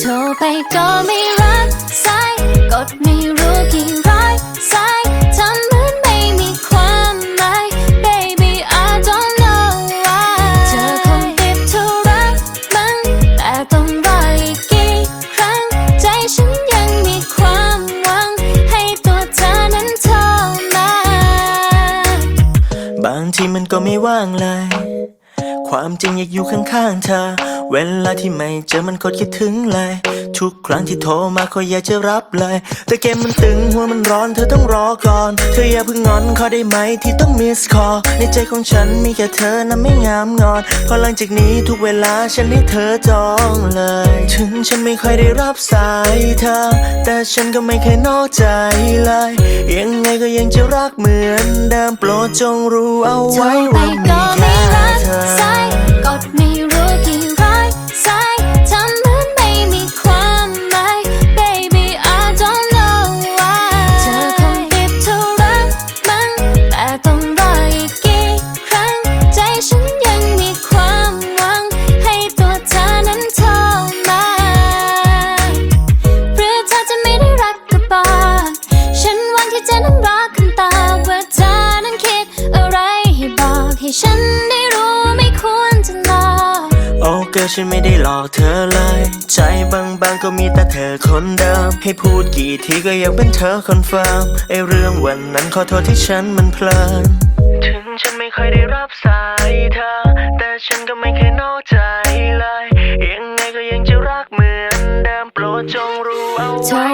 โทรไปก็ไม่รับสาย กดไม่รู้กี่ร้อยสายทำ ทีมันก็ไม่ว่างเลย ความจริงอยากอยู่ข้างๆเธอ เวลาที่ไม่เจอมันก็คิดถึงเลย ทุกครั้งที่โทรมาก็อยากจะรับเลย แต่เกมมันตึงหัวมันร้อนเธอต้องรอก่อน เธออย่าเพิ่งงอนขอได้ไหมที่ต้องมิสคอในใจของฉันมีแค่เธอนะไม่งามงอนเพราะหลังจากนี้ทุกเวลาฉันให้เธอจองเลย ถึงฉันไม่ค่อยได้รับสายเธอ แต่ฉันก็ไม่เคยนอกใจเลย จงรู้เอาไว้ว่ามีแค่เธอ เกิร์ลฉันไม่ได้หลอกเธอเลย ใจบางๆก็มีแต่เธอคนเดิม ให้พูดกี่ทีก็ยังเป็นเธอคอนเฟิร์มไอเรื่องวันนั้นขอโทษที่ฉันมันเพลิน ถึงฉันไม่ค่อยได้รับสายเธอ แต่ฉันก็ไม่เคยนอกใจเลย ยังไงก็ยังจะรักเหมือนเดิมโปรดจงรู้เอาไว้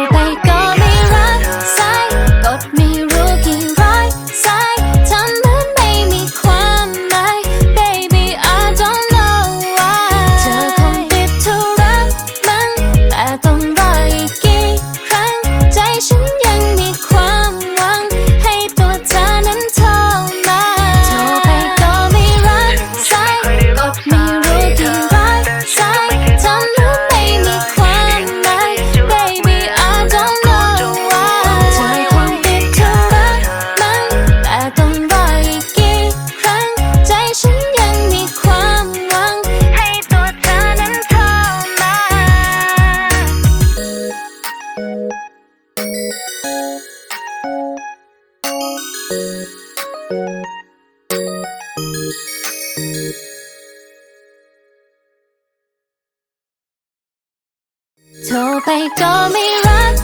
โทรไปก็ไม่รับ